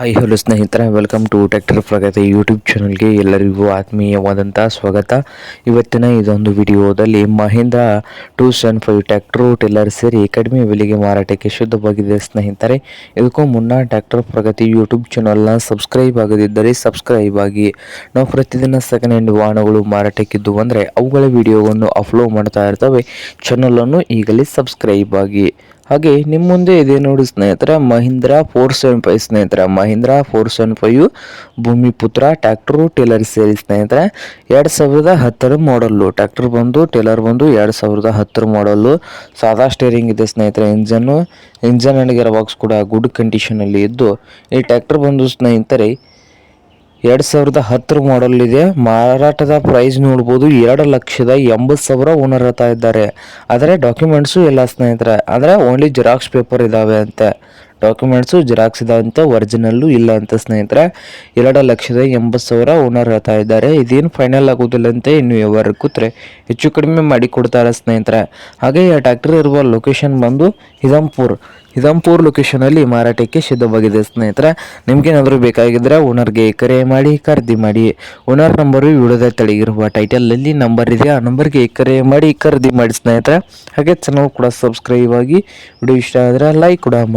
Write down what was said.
Hi hello ಸ್ನೇಹಿತರೆ. Welcome to tractor Pragati YouTube ಚಾನಲ್ಗೆ ಎಲ್ಲರಿಗೂ ಆತ್ಮೀಯವಾದಂಥ ಸ್ವಾಗತ. ಇವತ್ತಿನ ಇದೊಂದು ವಿಡಿಯೋದಲ್ಲಿ Mahindra two seven five tractor tiller ಸೇರಿ ಕಡಿಮೆ ಬೆಲೆಗೆ ಮಾರಾಟಕ್ಕೆ ಶುದ್ಧವಾಗಿದೆ ಸ್ನೇಹಿತರೆ. ಇದಕ್ಕೂ ಮುನ್ನ ಟ್ಯಾಕ್ಟರ್ ಪ್ರಗತಿ ಯೂಟ್ಯೂಬ್ ಚಾನಲ್ನ ಸಬ್ಸ್ಕ್ರೈಬ್ ಆಗದಿದ್ದರೆ ಸಬ್ಸ್ಕ್ರೈಬ್ ಆಗಿ. ನಾವು ಪ್ರತಿದಿನ ಸೆಕೆಂಡ್ ಹ್ಯಾಂಡ್ ವಾಹನಗಳು ಮಾರಾಟಕ್ಕಿದ್ದು ಅಂದರೆ ಅವುಗಳ ವಿಡಿಯೋವನ್ನು ಅಪ್ಲೋಡ್ ಮಾಡ್ತಾ ಇರ್ತವೆ. ಚಾನಲನ್ನು ಈಗಲೇ ಸಬ್ಸ್ಕ್ರೈಬ್ ಆಗಿ. ಹಾಗೆ ನಿಮ್ಮ ಮುಂದೆ ಇದೆ ನೋಡಿ ಸ್ನೇಹಿತರೆ, ಮಹೀಂದ್ರ ಫೋರ್ ಸೆವೆನ್ ಫೈವ್ ಸ್ನೇಹಿತರೆ. Mahindra four seven five Bhumiputra tractor tiller ಸೇರಿ ಸ್ನೇಹಿತರೆ. ಎರಡು ಸಾವಿರದ ಹತ್ತರ ಮಾಡಲ್ಲು ಟ್ಯಾಕ್ಟರ್ ಬಂದು, ಟೇಲರ್ ಬಂದು ಎರಡು ಸಾವಿರದ ಹತ್ತರ ಮಾಡಲ್ಲು ಸಾದಾ ಸ್ಟೇರಿಂಗ್ ಇದೆ ಸ್ನೇಹಿತರೆ engine engine and gear box ಕೂಡ ಗುಡ್ ಕಂಡೀಷನಲ್ಲಿ ಇದ್ದು, ಈ ಟ್ಯಾಕ್ಟರ್ ಬಂದು ಸ್ನೇಹಿತರೆ ಎರಡು ಸಾವಿರದ ಹತ್ತರ ಮಾಡಲ್ ಇದೆ ಮಾರಾಟದ ಪ್ರೈಸ್ ನೋಡ್ಬೋದು ಎರಡು ಲಕ್ಷದ ಎಂಬತ್ತು ಸಾವಿರ ಓನರ್ ಹತ್ತಾ ಇದ್ದಾರೆ. ಆದರೆ ಡಾಕ್ಯುಮೆಂಟ್ಸು ಎಲ್ಲ ಸ್ನೇಹಿತರೆ, ಅಂದರೆ ಓನ್ಲಿ ಜೆರಾಕ್ಸ್ ಪೇಪರ್ ಇದ್ದಾವೆ ಅಂತೆ. ಡಾಕ್ಯುಮೆಂಟ್ಸು ಜೆರಾಕ್ಸ್ ಇದಾವಂತೆ ಒರಿಜಿನಲ್ಲು ಇಲ್ಲ ಅಂತ ಸ್ನೇಹಿತರೆ, ಎರಡು ಲಕ್ಷದ ಎಂಬತ್ತು ಸಾವಿರ ಓನರ್ ಹೇಳ್ತಾ ಇದ್ದಾರೆ. ಇದೇನು ಫೈನಲ್ ಆಗೋದಿಲ್ಲ ಅಂತ, ಇನ್ನು ಯಾವಾಗ ಕೂತ್ರೆ ಹೆಚ್ಚು ಕಡಿಮೆ ಮಾಡಿ ಕೊಡ್ತಾರೆ ಸ್ನೇಹಿತರೆ. ಹಾಗೆ ಟ್ಯಾಕ್ಟರ್ ಇರುವ ಲೊಕೇಶನ್ ಬಂದು ಹಿದಂಪುರ್ ಹಿದಂಪುರ್ ಲೊಕೇಶನಲ್ಲಿ ಮಾರಾಟಕ್ಕೆ ಸಿದ್ಧವಾಗಿದೆ. ಸ್ನೇಹಿತರೆ, ನಿಮ್ಗೇನಾದರೂ ಬೇಕಾಗಿದ್ದರೆ ಓನರ್ಗೆ ಕರೆ ಮಾಡಿ, ಖರೀದಿ ಮಾಡಿ. ಓನರ್ ನಂಬರು ವಿಡಿಯೋದ ಟೈಟಲ್ ಟೈಟಲಲ್ಲಿ ನಂಬರ್ ಇದೆ. ಆ ನಂಬರ್ಗೆ ಕರೆ ಮಾಡಿ, ಖರೀದಿ ಮಾಡಿ ಸ್ನೇಹಿತರೆ. ಹಾಗೆ ಚಾನಲ್ ಕೂಡ ಸಬ್ಸ್ಕ್ರೈಬ್ ಆಗಿ, ವಿಡಿಯೋ ಇಷ್ಟ ಆದರೆ ಲೈಕ್ ಕೂಡ ಮಾಡಿ.